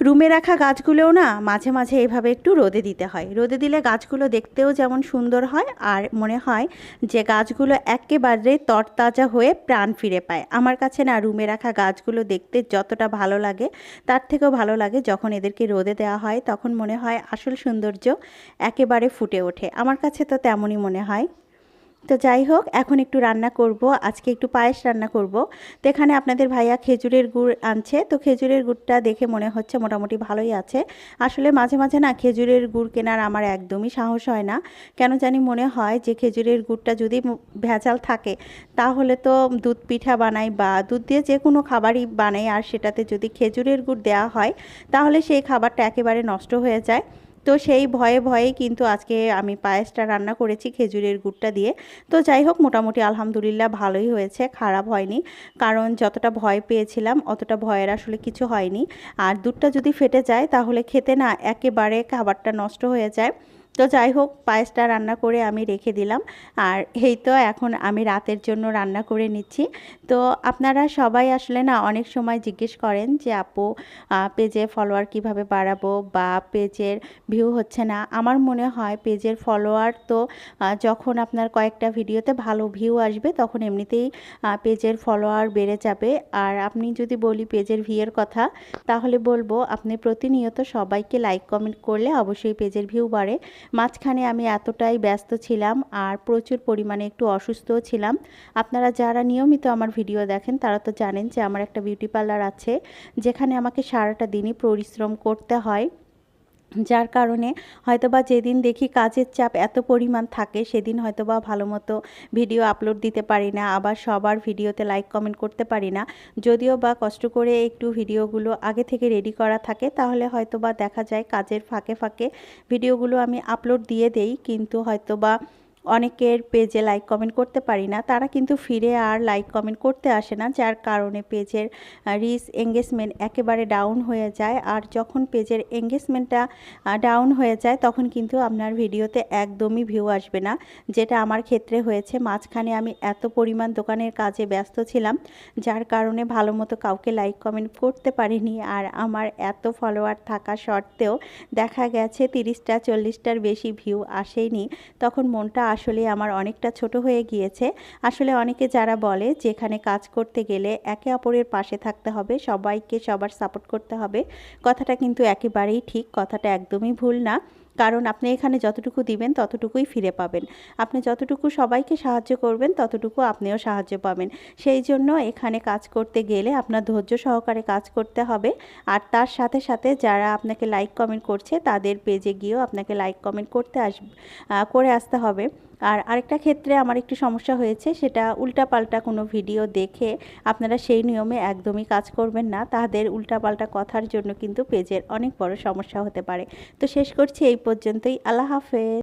রুমে রাখা গাছগুলোও না মাঝে মাঝে এভাবে একটু রোদে দিতে হয়। রোদে দিলে গাছগুলো দেখতেও যেমন সুন্দর হয় আর মনে হয় যে গাছগুলো একেবারে তরতাজা হয়ে প্রাণ ফিরে পায়। আমার কাছে না রুমে রাখা গাছগুলো দেখতে যতটা ভালো লাগে তার থেকেও ভালো লাগে যখন এদেরকে রোদে দেওয়া হয় তখন মনে হয় আসল সৌন্দর্য একেবারে ফুটে ওঠে। আমার কাছে তো তেমনই মনে হয়। তো যাই হোক, এখন একটু রান্না করব। আজকে একটু পায়েস রান্না করব। তো এখানে আপনাদের ভাইয়া খেজুরের গুড় আনছে। তো খেজুরের গুড়টা দেখে মনে হচ্ছে মোটামুটি ভালোই আছে। আসলে মাঝে মাঝে না খেজুরের গুড় কেনার আমার একদমই সাহস হয় না। কেন জানি মনে হয় যে খেজুরের গুড়টা যদি ভেজাল থাকে, তাহলে তো দুধ পিঠা বানাই বা দুধ দিয়ে যে কোনো খাবারই বানাই। আর সেটাতে যদি খেজুরের গুড় দেওয়া হয়, তাহলে সেই খাবারটা একেবারে নষ্ট হয়ে যায়। তো সেই ভয়ে ভয়ে কিন্তু আজকে আমি পায়েসটা রান্না করেছি খেজুরের গুড়টা দিয়ে। তো যাই হোক, মোটামুটি আলহামদুলিল্লাহ ভালোই হয়েছে, খারাপ হয়নি। কারণ যতটা ভয় পেয়েছিলাম, অতটা ভয়ের আসলে কিছু হয়নি। আর দুধটা যদি ফেটে যায়, তাহলে খেতে না একেবারে খাবারটা নষ্ট হয়ে যায়। তো যাই হোক, পায়েসটা রান্না করে আমি রেখে দিলাম। আর এই তো এখন আমি রাতের জন্য রান্না করে নিচ্ছি। তো আপনারা সবাই আসলে না অনেক সময় জিজ্ঞেস করেন যে, আপু পেজে ফলোয়ার কীভাবে বাড়াবো? বা পেজের ভিউ হচ্ছে না। আমার মনে হয় পেজের ফলোয়ার তো যখন আপনার কয়েকটা ভিডিওতে ভালো ভিউ আসবে, তখন এমনিতেই পেজের ফলোয়ার বেড়ে যাবে। আর আপনি যদি বলি পেজের ভিউয়ের কথা, তাহলে বলব আপনি প্রতিনিয়ত সবাইকে লাইক কমেন্ট করলে অবশ্যই পেজের ভিউ বাড়ে। মাঝখানে আমি এতটাই ব্যস্ত ছিলাম আর প্রচুর পরিমাণে একটু অসুস্থও ছিলাম। আপনারা যারা নিয়মিত আমার ভিডিও দেখেন, তারা তো জানেন যে আমার একটা বিউটি পার্লার আছে, যেখানে আমাকে সারাটা দিনই পরিশ্রম করতে হয়। যার কারণে হয়তোবা যেদিন দেখি কাজের চাপ এত পরিমাণ থাকে, সেদিন হয়তোবা ভালো মতো ভিডিও আপলোড দিতে পারি না, আবার সবার ভিডিওতে লাইক কমেন্ট করতে পারি না। যদিও বা কষ্ট করে একটু ভিডিওগুলো আগে থেকে রেডি করা থাকে, তাহলে হয়তোবা দেখা যায় কাজের ফাঁকে ফাঁকে ভিডিওগুলো আমি আপলোড দিয়ে দেই, কিন্তু হয়তোবা অনেকের পেজে লাইক কমেন্ট করতে পারি না। তারা কিন্তু ফিরে আর লাইক কমেন্ট করতে আসে না, যার কারণে পেজের রিস এঙ্গেজমেন্ট একেবারে ডাউন হয়ে যায়। আর যখন পেজের এঙ্গেজমেন্টটা ডাউন হয়ে যায়, তখন কিন্তু আপনার ভিডিওতে একদমই ভিউ আসবে না, যেটা আমার ক্ষেত্রে হয়েছে। মাঝখানে আমি এত পরিমাণ দোকানের কাজে ব্যস্ত ছিলাম, যার কারণে ভালো মতো কাউকে লাইক কমেন্ট করতে পারিনি। আর আমার এত ফলোয়ার থাকা সত্ত্বেও দেখা গেছে, তিরিশটা, চল্লিশটার বেশি ভিউ আসেনি তখন মনটা আসলে আমার অনেকটা ছোট হয়ে গিয়েছে। আসলে অনেকে যারা বলে যেখানে কাজ করতে গেলে একে অপরের পাশে থাকতে হবে, সবাইকে সবার সাপোর্ট করতে হবে, কথাটা কিন্তু একেবারেই ঠিক, কথাটা একদমই ভুল না। কারণ আপনি এখানে যতটুকু দিবেন, ততটুকুই ফিরে পাবেন। আপনি যতটুকু সবাইকে সাহায্য করবেন, ততটুকু আপনিও সাহায্য পাবেন। সেই জন্য এখানে কাজ করতে গেলে আপনার ধৈর্য সহকারে কাজ করতে হবে। আর তার সাথে সাথে যারা আপনাকে লাইক কমেন্ট করছে, তাদের পেজে গিয়েও আপনাকে লাইক কমেন্ট করতে আস করে আসতে হবে। আর আরেকটা ক্ষেত্রে আমার একটু সমস্যা হয়েছে, সেটা উল্টাপাল্টা কোনো ভিডিও দেখে আপনারা সেই নিয়মে একদমই কাজ করবেন না। তাদের উল্টাপাল্টা কথার জন্য কিন্তু পেজের অনেক বড় সমস্যা হতে পারে। তো শেষ করছি এই পর্যন্তই। আল্লাহ হাফেজ।